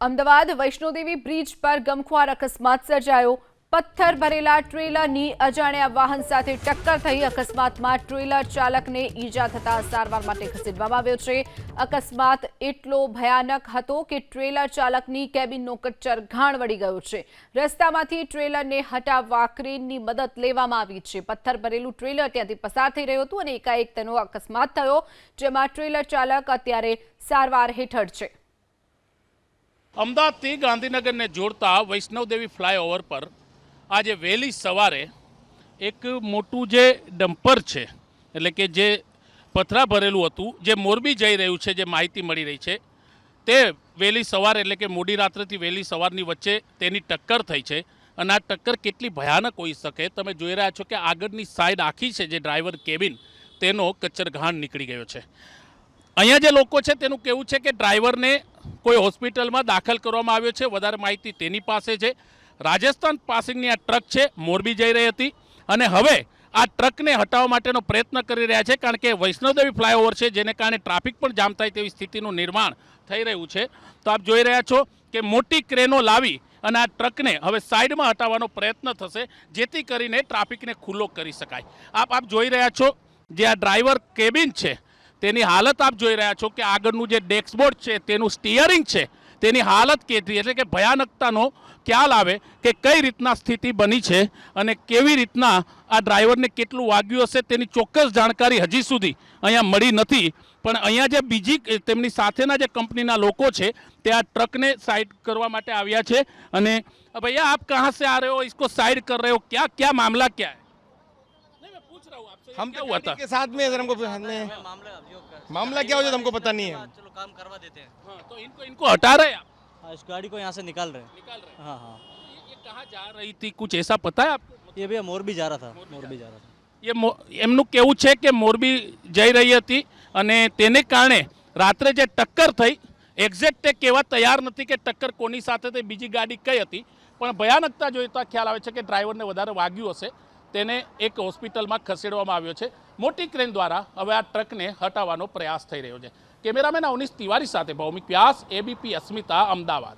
Ahmedabad Vaishno Devi bridge પર ગમખ્વાર અકસ્માત સર્જાયો. પથ્થર ભરેલા ટ્રેલરની અજાણ્યા વાહન સાથે ટક્કર થઈ અકસ્માતમાં ટ્રેલર ચાલકને ઈજા થતા સારવાર માટે ખસેડવામાં આવ્યો છે. અકસ્માત એટલો ભયાનક હતો કે ટ્રેલર ચાલકની કેબિનનો કચ્ચર ઘાણ વળી ગયો છે. રસ્તામાંથી ટ્રેલરને હટાવવા ક્રેનની મદદ લેવામાં આવી છે. પથ્થર ભરેલું ટ્રેલર ત્યાંથી પસાર થઈ રહ્યું હતું અને એકાએક તેનો અકસ્માત થયો, જેમાં ટ્રેલર ચાલક અત્યારે સારવાર હેઠળ છે. અમદાવાદથી ગાંધીનગરને જોડતા વૈષ્ણવદેવી ફ્લાયઓવર પર આજે વહેલી સવારે એક મોટું જે ડમ્પર છે, એટલે કે જે પથરા ભરેલું હતું, જે મોરબી જઈ રહ્યું છે, જે માહિતી મળી રહી છે, તે વહેલી સવારે, એટલે કે મોડી રાત્રેથી વહેલી સવારની વચ્ચે તેની ટક્કર થઈ છે અને આ ટક્કર કેટલી ભયાનક હોઈ શકે? તમે જોઈ રહ્યા છો કે આગળની સાઈડ આખી છે જે ડ્રાઈવર કેબિન તેનો કચ્ચરઘાણ નીકળી ગયો છે. અહીંયા જે લોકો છે, તેનું કહેવું છે કે ડ્રાઈવરને કોઈ હોસ્પિટલમાં દાખલ કરવામાં આવ્યો છે, વધારે માહિતી તેની પાસે છે. રાજસ્થાન પાસિંગની આ ટ્રક છે, મોરબી જઈ રહી હતી અને હવે આ ટ્રકને હટાવવા માટેનો પ્રયત્ન કરી રહ્યા છે, કારણ કે વૈષ્ણવદેવી ફ્લાયઓવર છે, જેને કારણે ટ્રાફિક પણ જામ થાય તેવી સ્થિતિનું નિર્માણ થઈ રહ્યું છે. તો આપ જોઈ રહ્યા છો કે મોટી ક્રેનો લાવી અને આ ટ્રકને હવે સાઈડમાં હટાવવાનો પ્રયત્ન થશે, જેથી કરીને ટ્રાફિકને ખુલ્લો કરી શકાય. આપ આપ જોઈ રહ્યા છો જે આ ડ્રાઈવર કેબિન છે તેની હાલત આપ જોઈ રહ્યા છો કે આગળનું જે ડેસ્કબોર્ડ છે, તેનું સ્ટિયરિંગ છે, તેની હાલત કેટલી, એટલે કે ભયાનકતાનો ખ્યાલ આવે કે કઈ રીતના સ્થિતિ બની છે અને કેવી રીતના આ ડ્રાઈવરને કેટલું વાગ્યું હશે તેની ચોક્કસ જાણકારી હજી સુધી અહીંયા મળી નથી. પણ અહીંયા જે બીજી તેમની સાથેના જે કંપનીના લોકો છે, તે આ ટ્રકને સાઈડ કરવા માટે આવ્યા છે. અને ભૈયા, આપ કહાં સે આ રહ્યો હો? ઇસકો સાઈડ કર રહ્યો ક્યાં ક્યાં મામલા ક્યાં हम क्या तो हुआ गाड़ी था के साथ में है सर हमको हमें हमें मामला अभियोग का- मामला क्या हो जाता हमको पता नहीं है चलो काम करवा देते हैं हाँ, तो इनको इनको हटा रहे हैं आप हाँ इस गाड़ी को यहाँ से निकाल रहे हैं निकाल रहे हैं हाँ हाँ ये, ये कहाँ जा रही थी कुछ ऐसा पता है आपको ये भैया मोरबी जा रहा था मोरबी जा रहा था એ મો- એમનું કેવું છે કે મોરબી જઈ રહી હતી અને તેને કારણે રાત્રે જે ટક્કર થઈ એક્ઝેક્ટ તે કહેવા તૈયાર નથી કે ટક્કર કોની સાથે થઈ બીજી ગાડી કઈ હતી પણ ભયાનકતા જોઈતા ખ્યાલ આવે છે કે ડ્રાઈવરને વધારે વાગ્યું હશે તેને એક હોસ્પિટલમાં ખસેડવામાં આવ્યો છે. મોટી ક્રેન દ્વારા હવે આ ટ્રકને હટાવવાનો પ્રયાસ થઈ રહ્યો છે. કેમેરામેન અવનીશ તિવારી સાથે ભૌમિક વ્યાસ એબીપી અસ્મિતા, અમદાવાદ.